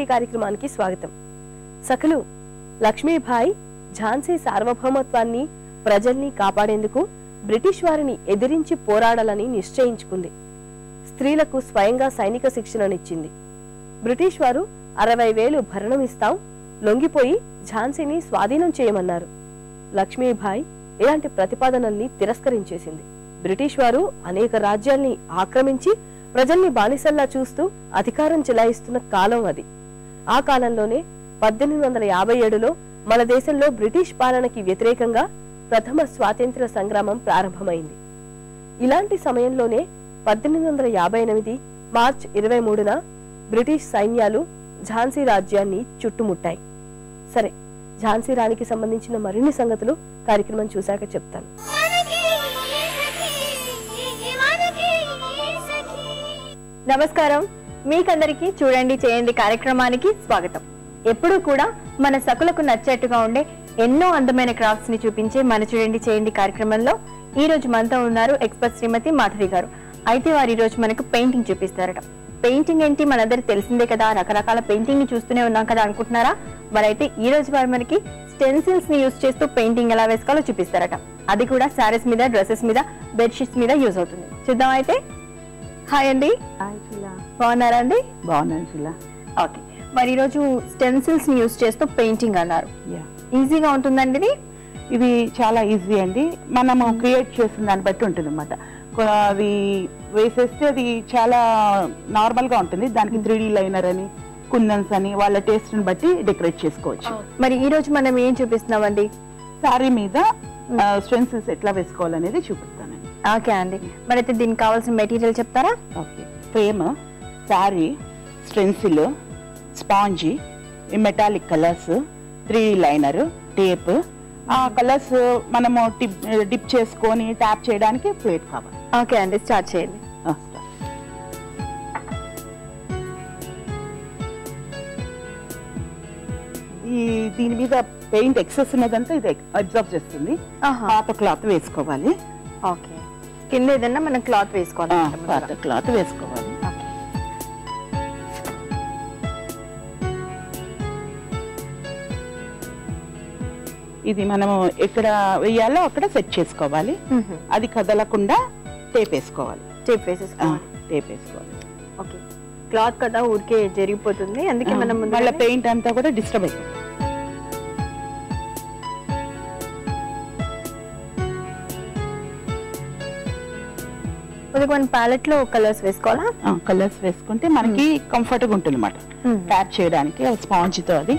ఈ కార్యక్రమానికి స్వాగతం. సఖలు లక్ష్మీభాయ్ ఝాన్సీ సార్వభౌమత్వాన్ని ప్రజల్ని కాపాడేందుకు బ్రిటిష్ వారిని ఎదిరించి పోరాడాలని నిశ్చయించుకుంది. స్త్రీలకు స్వయంగా సైనిక శిక్షణనిచ్చింది. బ్రిటిష్ వారు అరవై వేలు భరణం ఇస్తాం లొంగిపోయి ఝాన్సీని స్వాధీనం చేయమన్నారు. లక్ష్మీభాయ్ ఇలాంటి ప్రతిపాదనల్ని తిరస్కరించేసింది. బ్రిటిష్ వారు అనేక రాజ్యాల్ని ఆక్రమించి ప్రజల్ని బానిసల్లా చూస్తూ అధికారం చెలాయిస్తున్న కాలం అది. ఆ కాలంలోనే పద్దెనిమిది వందల యాభై ఏడులో మన దేశంలో బ్రిటిష్ పాలనకి వ్యతిరేకంగా ప్రథమ స్వాతంత్ర్య సంగ్రామం ప్రారంభమైంది. ఇలాంటి సమయంలోనే పద్దెనిమిది వందల యాభై ఎనిమిది మార్చ్ ఇరవై మూడున బ్రిటిష్ సైన్యాలు ఝాన్సీ రాజ్యాన్ని చుట్టుముట్టాయి. సరే ఝాన్సీ రాణికి సంబంధించిన మరిన్ని సంగతులు కార్యక్రమం చూశాక చెప్తాను. నమస్కారం. మీకందరికీ చూడండి చేయండి కార్యక్రమానికి స్వాగతం. ఎప్పుడూ కూడా మన సకులకు నచ్చేట్టుగా ఉండే ఎన్నో అందమైన క్రాఫ్ట్స్ని చూపించే మన చూడండి చేయండి కార్యక్రమంలో ఈ రోజు మనతో ఉన్నారు ఎక్స్పర్ట్ శ్రీమతి మాధవి గారు. అయితే వారు ఈ రోజు మనకు పెయింటింగ్ చూపిస్తారట. పెయింటింగ్ ఏంటి మనందరికి తెలిసిందే కదా? రకరకాల పెయింటింగ్ని చూస్తూనే ఉన్నాం కదా అనుకుంటున్నారా? మరైతే ఈ రోజు వారు మనకి స్టెన్సిల్స్ని యూజ్ చేస్తూ పెయింటింగ్ ఎలా వేసుకోవాలో చూపిస్తారట. అది కూడా శారీస్ మీద డ్రెస్సెస్ మీద బెడ్షీట్స్ మీద యూజ్ అవుతుంది. చూద్దాం అయితే హాయ్ అండి బాగున్నారా అండి? బాగున్నాను శిలా ఓకే మరి ఈరోజు స్టెన్సిల్స్ని యూస్ చేస్తూ పెయింటింగ్ అన్నారు. యా ఈజీగా ఉంటుందండి ఇది? ఇది చాలా ఈజీ అండి. మనము క్రియేట్ చేసిన దాన్ని బట్టి ఉంటుంది అనమాట అది వేసేస్తే అది చాలా నార్మల్గా ఉంటుంది. దానికి త్రీ డి లైనర్ అని కుందన్స్ అని వాళ్ళ టేస్ట్ని బట్టి డెకరేట్ చేసుకోవచ్చు. మరి ఈ రోజు మనం ఏం చూపిస్తున్నామండి? సారీ మీద స్ట్రెన్సెస్ ఎట్లా వేసుకోవాలనేది చూపిస్తానండి ఓకే అండి. మరి అయితే దీనికి కావాల్సిన మెటీరియల్ చెప్తారా? Okay. Frame sari stencil sponge metallic colours three liner tape. ఆ కలర్స్ మనము టిప్ డిప్ చేసుకొని ట్యాప్ చేయడానికి ప్లేట్ కావాలి ఓకే అండి స్టార్ట్ చేయండి. ఈ దీని మీద పెయింట్ ఎక్సెస్ ఉన్నదంతా ఇది అబ్జర్వ్ చేస్తుంది. పాత క్లాత్ వేసుకోవాలి. ఓకే. కింద ఏదన్నా మనం క్లాత్ వేసుకోవాలి క్లాత్ వేసుకోవాలి. ఇది మనము ఎక్కడ వేయాలో అక్కడ సెట్ చేసుకోవాలి. అది కదలకుండా టేప్ వేసుకోవాలి. టేప్ వేసేసుకోవాలి. టేప్ వేసుకోవాలి. ఓకే. క్లాత్ కదా ఊరికే జరిగిపోతుంది. అందుకే మనం మళ్ళీ ముందుగానే- పెయింట్ అంతా కూడా డిస్టర్బ్ అవుతుంది కొద్దిగా మన ప్యాలెట్లో కలర్స్ వేసుకోవాలా? కలర్స్ వేసుకుంటే మనకి కంఫర్ట్గా ఉంటుంది అనమాట ట్యాప్ చేయడానికి స్పాంజ్తో అది.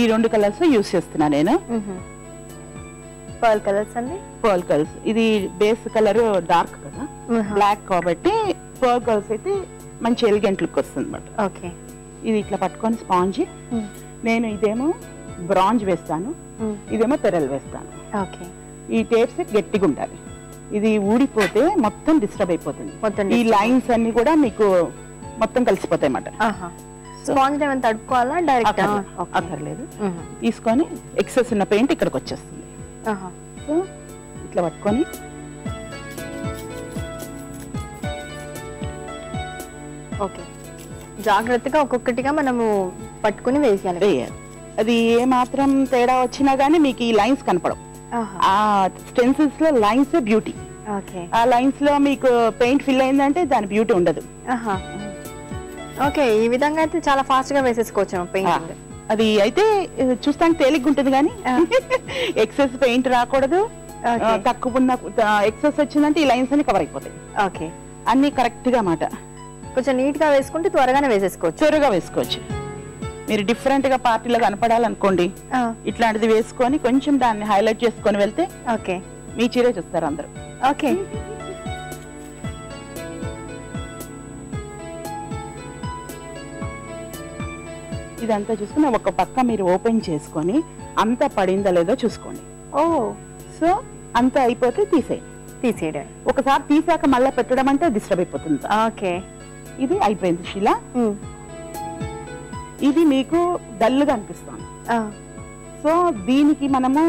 ఈ రెండు కలర్స్ యూస్ చేస్తున్నా నేను. పర్ల్ కలర్స్ అండి? పర్ల్ కలర్స్ ఇది బేస్ కలర్ డార్క్ కదా. బ్లాక్ కాబట్టి పర్ల్ కలర్స్ అయితే మంచి ఎలిగెంట్ లుక్ వస్తుంది అనమాట ఓకే. ఇది ఇట్లా పట్టుకొని స్పాంజ్ నేను ఇదేమో బ్రాంజ్ వేస్తాను. ఇదేమో పెరల్ వేస్తాను. ఓకే. ఈ టేప్స్ గట్టిగా ఉండాలి. ఇది ఊడిపోతే మొత్తం డిస్టర్బ్ అయిపోతుంది. ఈ లైన్స్ అన్ని కూడా మీకు మొత్తం కలిసిపోతాయి అన్నమాట. స్పాంజ్ ఏమైనా తడుపుకోవాలా? డైరెక్ట్ అక్కర్లేదు. తీసుకొని ఎక్సెస్ ఉన్న పెయింట్ ఇక్కడికి వచ్చేస్తుంది. సో ఇట్లా పట్టుకొని ఓకే. జాగ్రత్తగా ఒక్కొక్కటిగా మనము పట్టుకుని వేసేయాలి వేయాలి. అది ఏ మాత్రం తేడా వచ్చినా గానీ మీకు ఈ లైన్స్ కనపడవు. ఆ స్టెన్సిల్స్లో లైన్స్ బ్యూటీ ఆ లైన్స్లో మీకు పెయింట్ ఫిల్ అయిందంటే దాని బ్యూటీ ఉండదు. ఓకే ఈ విధంగా అయితే చాలా ఫాస్ట్గా వేసేసుకోవచ్చు పెయింటింగ్ అది అయితే చూస్తానికి తేలిగ్గా ఉంటుంది కానీ ఎక్సెస్ పెయింట్ రాకూడదు. తక్కువ ఉన్న ఎక్సెస్ వచ్చిందంటే ఈ లైన్స్ అన్ని కవర్ అయిపోతాయి. ఓకే. అన్ని కరెక్ట్గా మాట కొంచెం నీట్గా వేసుకుంటే త్వరగానే వేసేసుకోవచ్చు. చొరుగా వేసుకోవచ్చు. మీరు డిఫరెంట్గా పార్టీలో కనపడాలనుకోండి ఇట్లాంటిది వేసుకొని కొంచెం దాన్ని హైలైట్ చేసుకొని వెళ్తే ఓకే. మీ చీరే చూస్తారు అందరూ. ఓకే. ఇదంతా చూసుకుని ఒక పక్క మీరు ఓపెన్ చేసుకొని అంత పడిందా లేదో చూసుకోండి. ఓ. సో అంత అయిపోతే తీసేయండి తీసేయడం. ఒకసారి తీసాక మళ్ళీ పెట్టడం అంటే డిస్టర్బ్ అయిపోతుంది. ఓకే. ఇది అయిపోయింది శిలా. ఇది మీకు డల్గా అనిపిస్తుంది. సో దీనికి మనము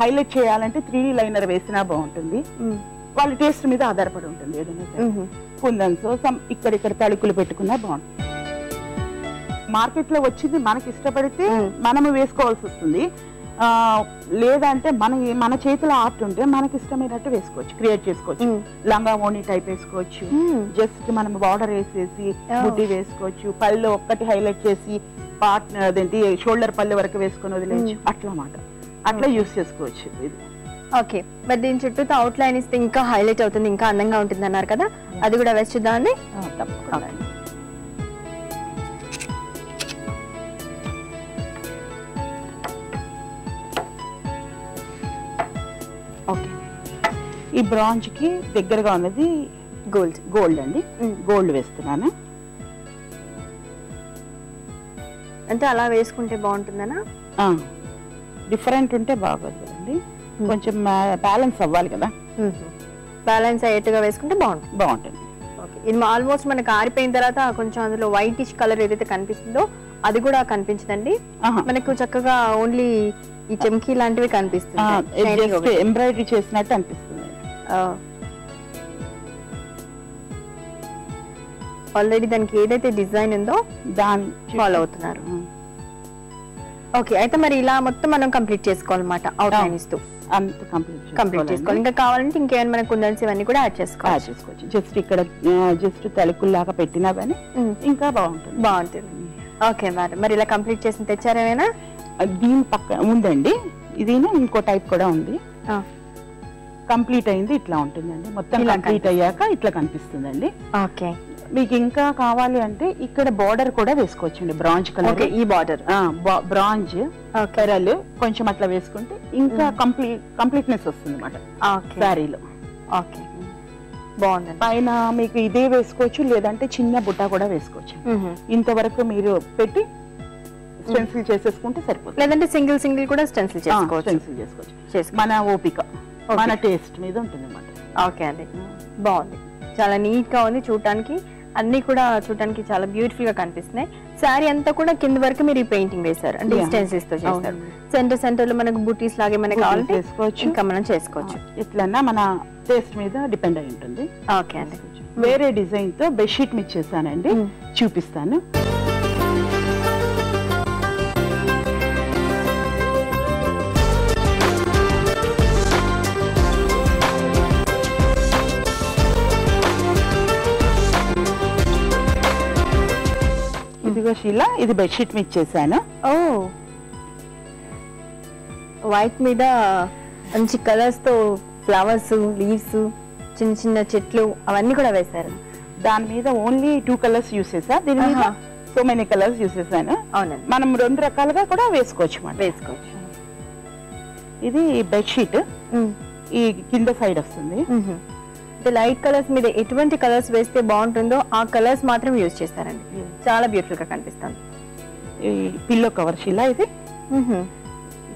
హైలైట్ చేయాలంటే త్రీ లైనర్ వేసినా బాగుంటుంది. వాళ్ళ టేస్ట్ మీద ఆధారపడి ఉంటుంది ఏదైనా కుందన్స్ సమ్ ఇక్కడిక్కడ తళుకులు పెట్టుకున్నా బాగుంటుంది. మార్కెట్లో వచ్చింది మనకి ఇష్టపడితే. మనము వేసుకోవాల్సి వస్తుంది. లేదంటే మన మన చేతిలో ఆర్ట్ ఉంటే మనకి ఇష్టమైనట్టు వేసుకోవచ్చు క్రియేట్ చేసుకోవచ్చు. లంగా ఓణి టైప్ వేసుకోవచ్చు. జస్ట్ మనం బార్డర్ వేసేసి. బుట్టి వేసుకోవచ్చు. పళ్ళు ఒక్కటి హైలైట్ చేసి పార్ట్ అదేంటి షోల్డర్ పళ్ళు వరకు వేసుకొని వదిలేయచ్చు. అట్లా మాట అట్లా యూస్ చేసుకోవచ్చు ఇది. ఓకే. మరి దీని చుట్టూ అవుట్ లైన్ ఇస్తే ఇంకా హైలైట్ అవుతుంది ఇంకా అందంగా ఉంటుంది అన్నారు కదా అది కూడా వేసి చూద్దామండి. తప్పకుండా ఈ బ్రాంజ్కి దగ్గరగా ఉన్నది గోల్డ్ గోల్డ్ అండి. గోల్డ్ వేస్తున్నాను. అంటే అలా వేసుకుంటే బాగుంటుందనా? డిఫరెంట్ ఉంటే బాగోదు కదండి కొంచెం బ్యాలెన్స్ అవ్వాలి కదా. బ్యాలెన్స్ అయ్యేట్టుగా వేసుకుంటే బాగుంటుంది. బాగుంటుంది. ఇది ఆల్మోస్ట్ మనకు ఆరిపోయిన తర్వాత కొంచెం అందులో వైటిష్ కలర్ ఏదైతే కనిపిస్తుందో అది కూడా కనిపించదండి. మనకు చక్కగా ఓన్లీ ఈ చెంకీ లాంటివి కనిపిస్తుంది ఎంబ్రాయిడరీ చేసినట్టు అనిపిస్తుంది. ఆల్రెడీ దానికి ఏదైతే డిజైన్ ఉందో దాని ఫాలో అవుతున్నారు. ఓకే అయితే మరి ఇలా మొత్తం మనం కంప్లీట్ చేసుకోవాలన్నమాట అవుట్ లైన్ ఇస్తూ. కంప్లీట్ చేసుకోవాలి. ఇంకా కావాలంటే ఇంకేమైనా మనకు కుందన్స్ ఇవన్నీ కూడా యాడ్ యాడ్ చేసుకోవాలి చేసుకోవచ్చు. జస్ట్ ఇక్కడ జస్ట్ తలుకుల్లాగా పెట్టినా కానీ ఇంకా బాగుంటుంది. బాగుంటుంది. ఓకే మేడం మరి ఇలా కంప్లీట్ చేసి తెచ్చారేమైనా దీని పక్క ఉందండి. ఇది ఇంకో టైప్ కూడా ఉంది. కంప్లీట్ అయింది ఇట్లా ఉంటుందండి. మొత్తం కంప్లీట్ అయ్యాక ఇట్లా కనిపిస్తుందండి. ఓకే. మీకు ఇంకా కావాలి అంటే ఇక్కడ బార్డర్ కూడా వేసుకోవచ్చండి బ్రాంజ్ కలర్. ఈ బార్డర్. బ్రాంజ్ కరలు కొంచెం అట్లా వేసుకుంటే ఇంకా కంప్లీట్ కంప్లీట్నెస్ వస్తుంది అనమాట ఓకే. శారీలో. ఓకే. బాగుందండి. పైన మీకు ఇదే వేసుకోవచ్చు లేదంటే చిన్న బుట్ట కూడా వేసుకోవచ్చు. ఇంతవరకు మీరు పెట్టి స్టెన్సిల్ చేసేసుకుంటే సరిపోతుంది. లేదంటే సింగిల్ సింగిల్ కూడా స్టెన్సిల్ చేసుకోవచ్చు. స్టెన్సిల్ చేసుకోవచ్చు. చేసుకో మన ఓపిక. మన టేస్ట్ మీద ఉంటుంది అనమాట ఓకే అండి. బాగుంది. చాలా నీట్గా ఉంది చూడటానికి. అన్ని కూడా చూడటానికి చాలా బ్యూటిఫుల్గా కనిపిస్తున్నాయి. శారీ అంతా కూడా కింద వరకు మీరు ఈ పెయింటింగ్ వేశారు. అంటే Yeah. స్టెన్సిల్స్తో చేస్తారు. సెంటర్ సెంటర్లో మనకు బూటీస్ లాగే మనకి కావాలంటే చేసుకోవచ్చు ఇంకా మనం చేసుకోవచ్చు. ఎట్లన్నా మన టేస్ట్ మీద డిపెండ్ అయి ఉంటుంది. ఓకే అండి. వేరే డిజైన్తో బెడ్షీట్ మీద చేశానండి. Mm. చూపిస్తాను. శీల ఇది బెడ్షీట్ మీద చేశాను. ఓ. వైట్ మీద మంచి కలర్స్తో ఫ్లవర్స్ లీవ్స్ చిన్న చిన్న చెట్లు అవన్నీ కూడా వేశారు. దాని మీద ఓన్లీ టూ కలర్స్ యూస్ చేసా దీని మీద. సో మెనీ కలర్స్ యూస్ చేశాను. అవునండి. మనం రెండు రకాలుగా కూడా వేసుకోవచ్చు అన్నమాట వేసుకోవచ్చు. ఇది బెడ్షీట్. ఈ కింద సైడ్ వస్తుంది. అంటే లైట్ కలర్స్ మీద ఎటువంటి కలర్స్ వేస్తే బాగుంటుందో ఆ కలర్స్ మాత్రం యూజ్ చేస్తారండి. చాలా బ్యూటిఫుల్గా కనిపిస్తుంది. ఈ పిల్లో కవర్ శిలా ఇది?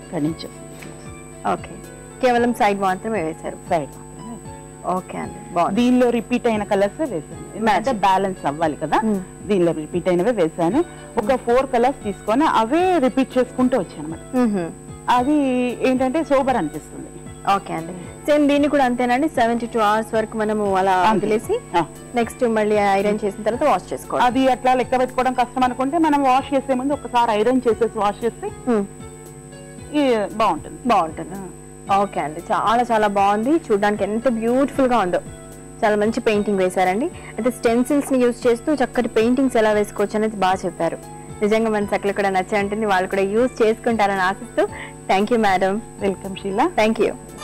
ఇక్కడ నుంచి ఓకే. కేవలం సైడ్ మాత్రమే వేశారు. సైడ్ ఓకే అండి. దీనిలో రిపీట్ అయిన కలర్స్ వేసాను బ్యాలెన్స్ అవ్వాలి కదా. దీనిలో రిపీట్ అయినవే వేసాను ఒక ఫోర్ కలర్స్ తీసుకొని అవే రిపీట్ చేసుకుంటూ వచ్చాను అనమాట. అది ఏంటంటే సోబర్ అనిపిస్తుంది. ఓకే అండి. సేమ్ దీన్ని కూడా అంతేనండి. సెవెంటీ టూ అవర్స్ వరకు మనము అలా. వదిలేసి. నెక్స్ట్ మళ్ళీ ఐరన్ చేసిన తర్వాత వాష్ చేసుకోవాలి. అది అట్లా లెక్క పెట్టుకోవడం కష్టం అనుకుంటే మనం వాష్ చేసే ముందు ఒకసారి ఐరన్ చేసేసి వాష్ చేస్తే బాగుంటుంది. బాగుంటుంది. ఓకే అండి. చాలా చాలా బాగుంది. చూడడానికి ఎంత బ్యూటిఫుల్గా ఉందో. చాలా మంచి పెయింటింగ్ వేశారండి. అయితే స్టెన్సిల్స్ని యూజ్ చేస్తూ చక్కటి పెయింటింగ్స్ ఎలా వేసుకోవచ్చు అనేది బాగా చెప్పారు. నిజంగా మన సకలు కూడా నచ్చాయంటుంది వాళ్ళు కూడా యూజ్ చేసుకుంటారని ఆశిస్తూ. Thank you madam welcome Sheela thank you